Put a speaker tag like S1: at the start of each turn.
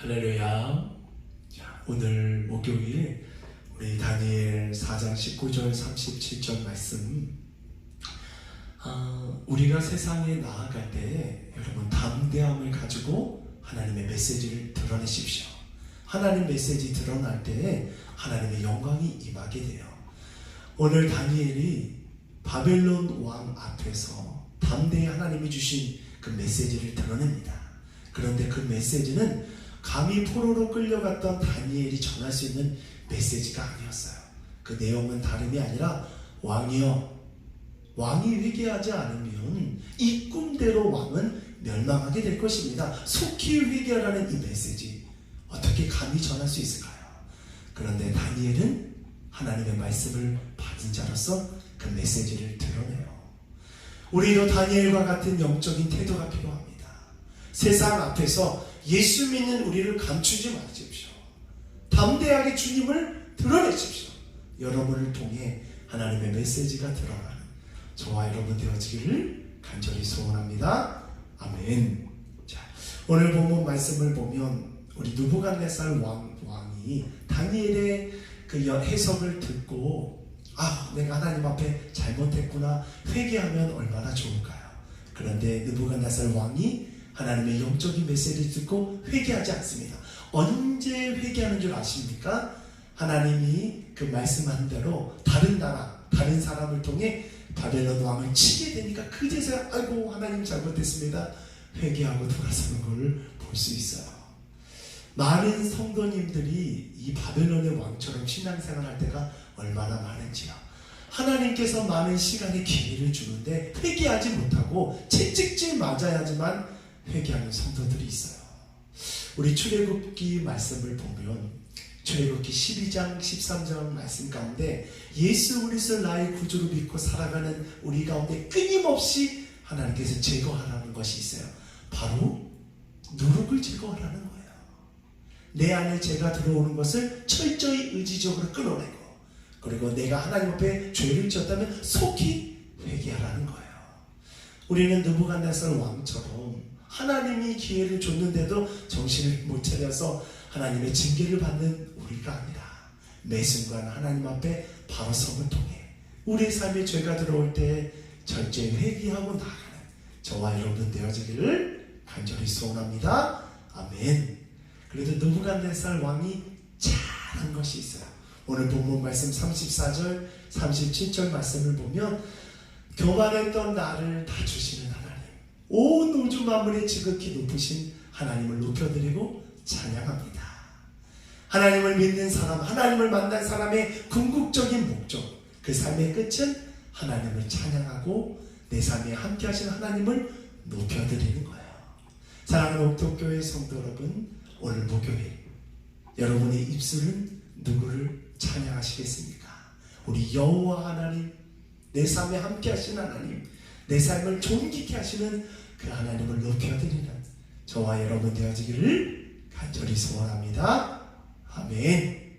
S1: 할렐루야. 자, 오늘 목요일 우리 다니엘 4장 19절 37절 말씀. 아, 우리가 세상에 나아갈 때 여러분 담대함을 가지고 하나님의 메시지를 드러내십시오. 하나님 메시지 드러날 때 하나님의 영광이 임하게 돼요. 오늘 다니엘이 바벨론 왕 앞에서 담대히 하나님이 주신 그 메시지를 드러냅니다. 그런데 그 메시지는 감히 포로로 끌려갔던 다니엘이 전할 수 있는 메시지가 아니었어요. 그 내용은 다름이 아니라 왕이여 왕이 회개하지 않으면 이 꿈대로 왕은 멸망하게 될 것입니다. 속히 회개하라는 이 메시지 어떻게 감히 전할 수 있을까요? 그런데 다니엘은 하나님의 말씀을 받은 자로서 그 메시지를 드러내요. 우리도 다니엘과 같은 영적인 태도가 필요합니다. 세상 앞에서 예수 믿는 우리를 감추지 마십시오. 담대하게 주님을 드러내십시오. 여러분을 통해 하나님의 메시지가 드러나는 저와 여러분 되어지기를 간절히 소원합니다. 아멘. 자, 오늘 본문 말씀을 보면 우리 누부갓네살 왕 왕이 다니엘의 그 여- 해석을 듣고 아, 내가 하나님 앞에 잘못했구나 회개하면 얼마나 좋을까요? 그런데 느부갓네살 왕이 하나님의 영적인 메시지를 듣고 회개하지 않습니다. 언제 회개하는 줄 아십니까? 하나님이 그 말씀한 대로 다른 나라, 다른 사람을 통해 바벨론 왕을 치게 되니까 그제서야 아이고 하나님 잘못했습니다. 회개하고 돌아서는 걸볼수 있어요. 많은 성도님들이 이 바벨론의 왕처럼 신앙생활 할 때가 얼마나 많은지요. 하나님께서 많은 시간의 기회를 주는데 회개하지 못하고 채찍질 맞아야지만 회개하는 성도들이 있어요. 우리 출애굽기 말씀을 보면 출애굽기 12장 13장 말씀 가운데 예수 그리스도 나의 구주로 믿고 살아가는 우리 가운데 끊임없이 하나님께서 제거하라는 것이 있어요. 바로 누룩을 제거하라는 거예요. 내 안에 죄가 들어오는 것을 철저히 의지적으로 끊어내고 그리고 내가 하나님 앞에 죄를 지었다면 속히 회개하라는 거예요. 우리는 느부갓네살 왕처럼 하나님이 기회를 줬는데도 정신을 못 차려서 하나님의 징계를 받는 우리가 아니라 매 순간 하나님 앞에 바로 섬을 통해 우리 삶에 죄가 들어올 때 절제 회개하고 나가는 저와 여러분 되어지기를 간절히 소원합니다. 아멘. 그래도 느부갓네살 왕이 잘한 것이 있어요. 오늘 본문 말씀 34절, 37절 말씀을 보면 교만했던 나를 다 주시는 하나님, 온 우주 만물의 지극히 높으신 하나님을 높여드리고 찬양합니다. 하나님을 믿는 사람, 하나님을 만난 사람의 궁극적인 목적, 그 삶의 끝은 하나님을 찬양하고 내 삶에 함께 하신 하나님을 높여드리는 거예요. 사랑하는 옥토교회 성도 여러분, 오늘 목요일 여러분의 입술은 누구를 찬양하시겠습니까? 우리 여호와 하나님, 내 삶에 함께 하신 하나님, 내 삶을 존귀케 하시는 그 하나님을 높여드리는 저와 여러분 되어지기를 간절히 소원합니다. 아멘.